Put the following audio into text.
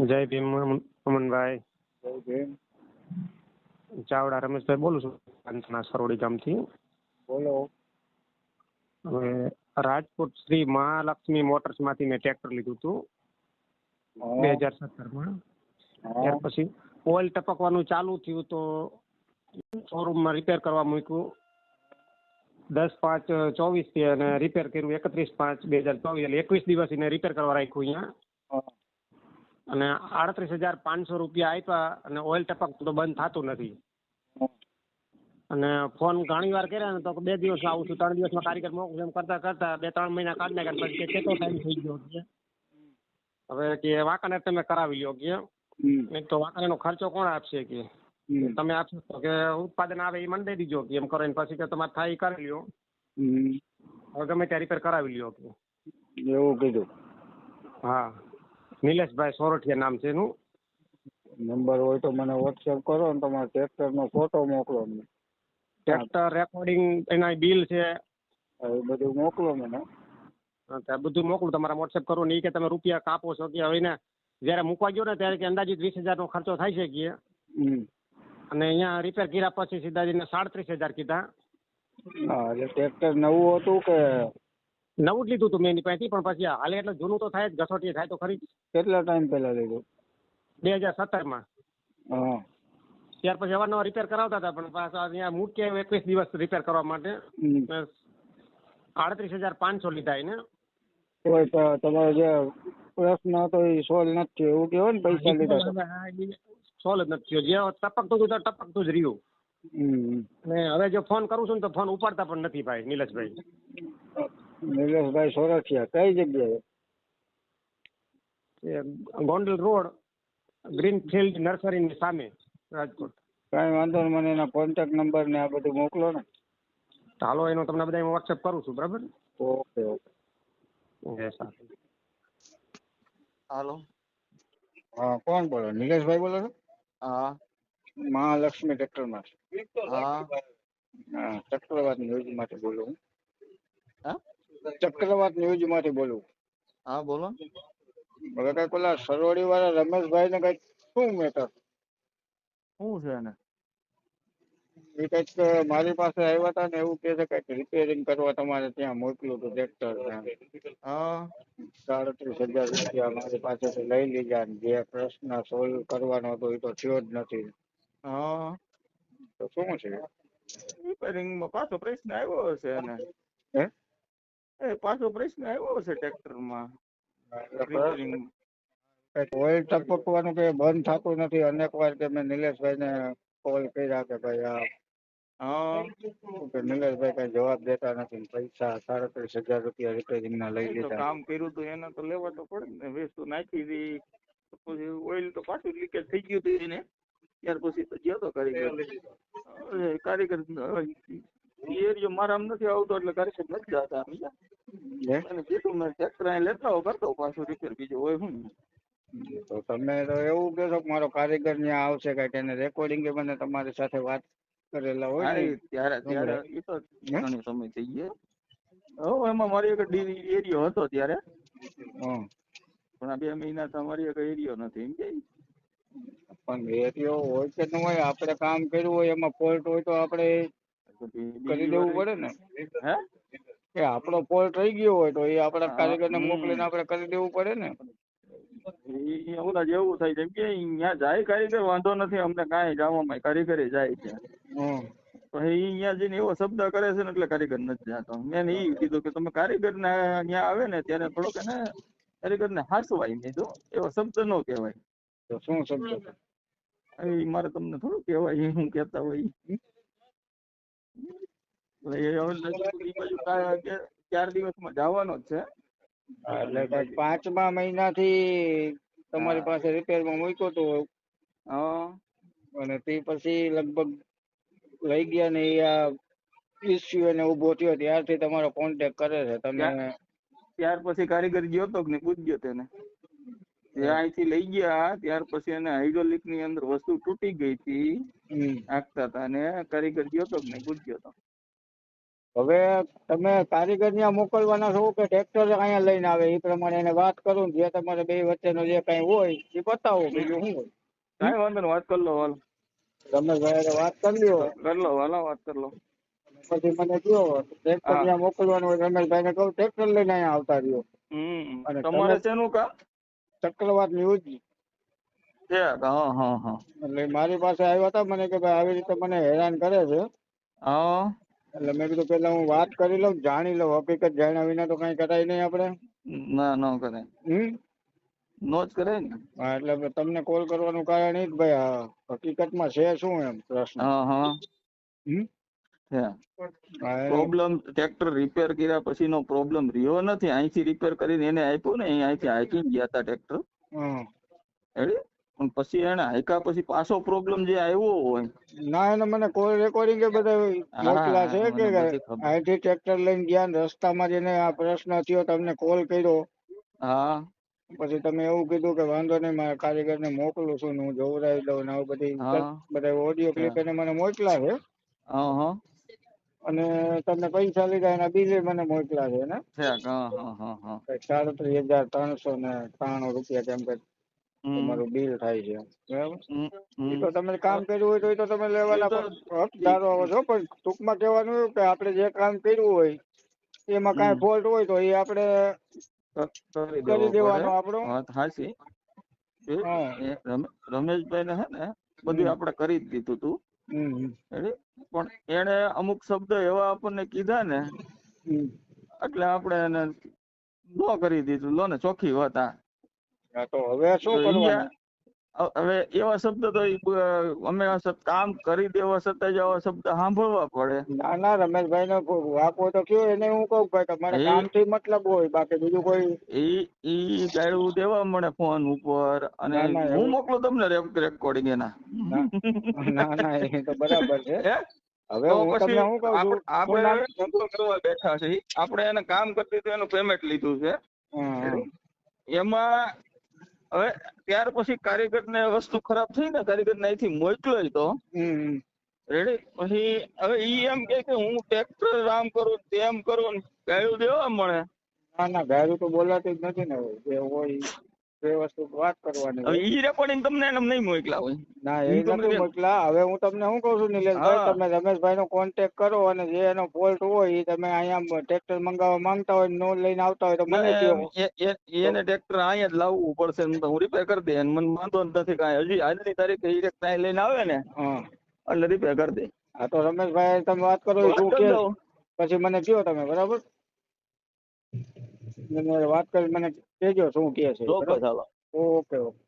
જય ભીમ અમન- અમનભાઈ. જય ભીમ. ચાવડા રમેશભાઈ બોલું છું. પાંચના સરોડી ગામથી. બોલો. હવે રાજકોટ શ્રી મહાલક્ષ્મી મોટર્સમાંથી મેં ટ્રેક્ટર લીધું હતું. બે હજાર સત્તરમાં. માં ત્યાર પછી ઓઇલ ટપકવાનું ચાલુ થયું તો શોરૂમમાં રિપેર કરવા મૂક્યું. દસ પાંચ ચોવીસથી અને રિપેર કર્યું એકત્રીસ પાંચ બે હજાર ચોવીસ. એટલે એકવીસ દિવસ એને રિપેર કરવા રાખ્યું અહીંયા. અને આડત્રીસ હજાર પાંચસો રૂપિયા આપ્યા અને ઓઇલ ટપક તો બંધ થતું નથી. અને ફોન ઘણી વાર કર્યા ને તો બે દિવસ આવું છું ત્રણ દિવસમાં કારીગર મોકલું એમ કરતા કરતા બે ત્રણ મહિના કાઢી નાખ્યા પછી કે કેટલો ટાઈમ થઈ ગયો છે. હવે કે વાંકાનેર તમે કરાવી લ્યો કે. નહીં તો વાંકાનેરનો ખર્ચો કોણ આપશે કે? તમે આપશો તો કે ઉત્પાદન આવે એ મને દઈ દીજો કે એમ કરો પછી કે તમારે થાય એ કરી લ્યો. હવે ગમે ત્યાં રિપેર કરાવી લ્યો કે. એવું કીધું. હા. નિલેશભાઈ સોરઠિયા નામ છે એનું. નંબર હોય તો મને વોટ્સએપ કરો ને તમારા ટ્રેક્ટરનો ફોટો મોકલો મને ટ્રેક્ટર રેકોર્ડિંગ એના બિલ છે. એ બધું મોકલો મને. તો બધું મોકલું તમારા વોટ્સએપ કરો ને એ કે તમે રૂપિયા કાપો છો કે હવે એને જ્યારે મૂકવા ગયો ને ત્યારે કે અંદાજિત વીસ હજારનો ખર્ચો થાય છે કે. અને અહીંયા રિપેર કર્યા પછી સીધા જઈને સાડત્રીસ હજાર કીધા. હા એટલે ટ્રેક્ટર નવું હતું કે નવું જ લીધું હતું મેં એની પાસેથી પણ પછી હાલે એટલે જૂનું તો થાય જ ઘસોટી થાય તો ખરી જ. કેટલા ટાઈમ પહેલા લીધું? બે હજાર સત્તરમાં. હા. ત્યાર પછી અવારનવાર રિપેર કરાવતા હતા પણ પાછા અહીંયા મૂકે એકવીસ દિવસ રિપેર કરવા માટે. હમ. આડત્રીસ હજાર પાંચસો લીધા એને. તમારે તો તમારો જે પ્રશ્ન હતો એ સોલ્વ નથી થયો. એવું કહેવાય ને પૈસા લીધા તો. સોલ્વ જ નથી થયો. જે ટપકતું હતું તો ટપકતું જ રહ્યું. હમ. અને હવે જો ફોન કરું છું ને તો ફોન ઉપાડતા પણ નથી ભાઈ નિલેશભાઈ. નિલેશભાઈ સોરઠિયા કઈ જગ્યાએ? ગોંડલ રોડ ગ્રીનફિલ્ડ નર્સરીની સામે રાજકોટ. કાંઈ વાંધો નહીં મને એના કોન્ટેક્ટ નંબર ને આ બધું મોકલો ને. હાલો એનો તમને બધા વોટ્સએપ કરું છું બરાબર? Okay okay. હાલો. હા કોણ બોલો? નિલેશભાઈ બોલો છો? હા. મહાલક્ષ્મી ટ્રેક્ટરમાં. હા. હા ચક્રવાત ન્યૂઝ માટે બોલું હું. હા? ચક્રવાત ન્યૂઝમાંથી બોલું. હા બોલો. હવે કંઈક પેલા સરોડી વાળા રમેશભાઈ ને કંઈક શું મેટર શું છે એને? એ કંઈક મારી પાસે આવ્યા હતા ને એવું કે છે કંઈક રિપેરિંગ કરવા તમારે ત્યાં મોકલું હતું ટ્રેક્ટર સાડત્રીસ હજાર રૂપિયા મારી પાસેથી લઈ લીધા જે પ્રશ્ન સોલ્વ કરવાનો હતો એ તો થયો જ નથી. હા. તો શું છે? રિપેરિંગમાં પાછો પ્રશ્ન આવ્યો હશે એને. હે? એ પાછો પ્રશ્ન આવ્યો છે ટ્રેક્ટરમાં. ઓઇલ ટપકવાનું કે બંધ થતું નથી. અનેક વાર કે મેં નિલેશભાઈ ને કોલ કર્યા કે ભાઈ આ નિલેશભાઈ કઈ જવાબ દેતા નથી પૈસા સાડત્રીસ હજાર રૂપિયા રિપેરિંગ ના લઈ લીધા. કામ કર્યું હતું એને તો લેવા તો પડે ને. વેસ્ટ નાખી દી. તો પછી ઓઇલ તો પાછું લીકેજ થઈ ગયું હતું એને. ત્યાર પછી તો ગયો તો કારીગર. કારીગર એરિયો મારા નથી આવતો એટલે કારીગર નથી જતા સમજ્યા અને કીધું મેં ટ્રેક્ટર અહીં લેતા આવો કરતો પાછું રિપેર બીજું હોય હું. તો તમે તો એવું કહેશો કે મારો કારીગર ત્યાં આવશે કંઈક એને રેકોર્ડિંગ મને તમારી સાથે વાત કરેલા હોય ને ત્યારે ત્યારે એ તો? ઘણો સમય થઈ ગયો. હો એમાં મારી એક એરિયો હતો ત્યારે. પણ આ બે મહિના તમારી એક એરિયો નથી એમ કે. પણ એરિયો હોય કે ન હોય આપણે કામ કર્યું હોય એમાં ફોલ્ટ હોય તો આપણે કરી દેવું પડે ને? હે? એ આપણો ફોલ્ટ રહી ગયો હોય તો એ આપણા કારીગરને મોકલીને આપણે કરી દેવું પડે ને? એવું જેવું થાય જેમ કે અહીંયા જાય કારીગર વાંધો નથી અમને કાંઈ ગામમાં કારીગરે જાય છે. પણ અહીંયા જઈને એવો શબ્દ કરે છે ને એટલે કારીગર નથી જાતો. મેં એ કીધું કે તમે કારીગર ને અહીંયા આવે ને ત્યારે થોડોક એને કારીગર ને હાસવાય મેં એવો શબ્દ નો કહેવાય. તો શું શબ્દ? મારે તમને થોડું કહેવાય હું કહેતા હોય હવે ચાર દિવસમાં જવાનો જ છે. એટલે પાંચમા મહિનાથી તમારી. પાસે રિપેરમાં મૂક્યો તો અને તે પછી લગભગ લઈ ગયા ને એ આ ઇસ્યુ એને ઊભો થયો ત્યારથી તમારો કોન્ટેક્ટ કરે છે. તમે ત્યાર પછી કારીગર ગયો તો કે નહીં? પૂછ્યો તેને. અહીંથી લઈ ગયા ત્યાર પછી એને હાઇડ્રોલિકની અંદર વસ્તુ તૂટી ગઈ હતી. નાખતા હતા અને કારીગર ગયો તો નહીં પૂછ્યો તો. હવે તમે કારીગર ત્યાં મોકલવાના છો કે ટ્રેક્ટર અહીંયા લઈને આવે? એ પ્રમાણે એને વાત કરું જે તમારે બે વચ્ચેનો જે કઈ હોય એ બતાવો બીજું શું હોય. કઈ વાંધો નહીં વાત કરી લો હાલ. રમેશભાઈ ભાઈ વાત કરી લ્યો. કરી લો હાલો વાત કરી લો. પછી મને કયો ટ્રેક્ટર ત્યાં મોકલવાનું હોય રમેશભાઈને કહું ટ્રેક્ટર લઈને અહીંયા આવતા રહ્યો. હમ. અને તમારે શેનું કામ ચક્રવાત ન્યૂઝ હા હા હા. એટલે મારી પાસે આવ્યા હતા મને કે ભાઈ આવી રીતે મને હેરાન કરે છે. હા. એટલે મેં કીધું પેલા હું વાત કરી લઉં જાણી લઉં. હકીકત જાણ્યા વિના તો કઈ કરાય નહીં આપણે. ના ન કરે. હમ? નો જ કરે ને. હા એટલે તમને કોલ કરવાનું કારણ એ જ ભાઈ હકીકતમાં છે શું એમ પ્રશ્ન? હા હા. હમ? પ્રોબ્લેમ ટ્રેક્ટર રિપેર કર્યા પછીનો પ્રોબ્લેમ રહ્યો નથી. અહીંથી રિપેર કરીને એને આપ્યું ને અહીં અહીંથી હાઈકિંગ ગયા હતા ટ્રેક્ટર. પણ પછી એને હાઈકા પછી પાછો પ્રોબ્લેમ જે આવ્યો હોય. ના એને મને કોલ રેકોર્ડિંગ કે બધા મોકલા છે કે. અહીંથી ટ્રેક્ટર લઈને ગયા ને રસ્તામાં જેને આ પ્રશ્ન થયો તમને કોલ કર્યો. હા. પછી તમે એવું કીધું કે વાંધો નહીં મારા કારીગર ને મોકલું છું ને હું જોવડાવી દઉં ને આવું બધી બધા ઓડિયો ક્લિપ એને મને મોકલા છે. હા હા. અને તમને પૈસા લીધા એના બીજે મને મોકલા છે ને? હા હા હા હા. કંઈક સાડત્રીસ હજાર ત્રણસો ને ત્રાણું રૂપિયા કેમ કે તમારું બિલ થાય છે. બરાબર. તો તમે કામ કર્યું હોય તો તો તમે લેવાના પણ હકદારો છો પણ ટૂંકમાં કહેવાનું એવું કે આપણે જે કામ કર્યું હોય એમાં કાંઈ. ફોલ્ટ હોય તો એ આપણે કરી દેવાનો આપણો. વાત હાચી. હા. એ રમે- રમેશભાઈ ને હે ને બધું આપણે કરી જ દીધું તું. પણ એને અમુક શબ્દ એવા આપણને કીધા ને એટલે આપણે એને નો કરી દીધું. લો ને ચોખ્ખી વાત આ. તો હવે શું કરવાનું? હવે એવા શબ્દ તો અમે કામ કરી દેવા છતાં જ આવા શબ્દ સાંભળવા પડે. ના ના રમેશભાઈ નો વાપો તો કયો એને હું કહું ભાઈ તમારે કામથી મતલબ હોય બાકી બીજું કોઈ ઈ ઈ ગાળું દેવા મળે ફોન ઉપર અને હું મોકલું તમને રેકોર્ડિંગ એના. ના ના ના એ તો બરાબર છે. હે? હવે હું તમને શું કહું છું આપણે ધંધો કરવા બેઠા છીએ આપણે એને કામ કરી દીધું એનું પેમેન્ટ લીધું છે. એમાં હવે ત્યાર પછી કારીગર ને વસ્તુ ખરાબ થઈ ને કારીગર ને અહીંથી મોકલ્યો તો. રેડી પછી હવે ઈ એમ કે કે હું ટ્રેક્ટર આમ કરું તેમ કરું ગાયું દેવા મળે ના ના ગાયું તો બોલાતી જ નથી ને. જે હોય ઈ વસ્તુ વાત કરવાની ઈ રેકોર્ડિંગ તમને એમ નહીં મોકલા હોય ના એ નથી મોકલા. હવે હું તમને શું કહું છું નિલેશભાઈ તમે રમેશભાઈ નો કોન્ટેક્ટ કરો અને જે એનો ફોલ્ટ હોય એ તમે અહીંયા ટ્રેક્ટર મંગાવવા માંગતા હોય નો લઈને આવતા હોય તો મને કહો. એને ટ્રેક્ટર અહીંયા જ લાવવું પડશે હું રિપેર કરી દે મને વાંધો નથી કાંઈ. હજી આજની તારીખે એ ટ્રેક્ટર અહીં લઈને આવે ને એટલે રિપેર કરી દે. હા તો રમેશભાઈ તમે વાત કરો શું કે? પછી મને કહો તમે બરાબર? મને વાત કરી મને કહેજો શું કહે છે ઓકે ઓકે.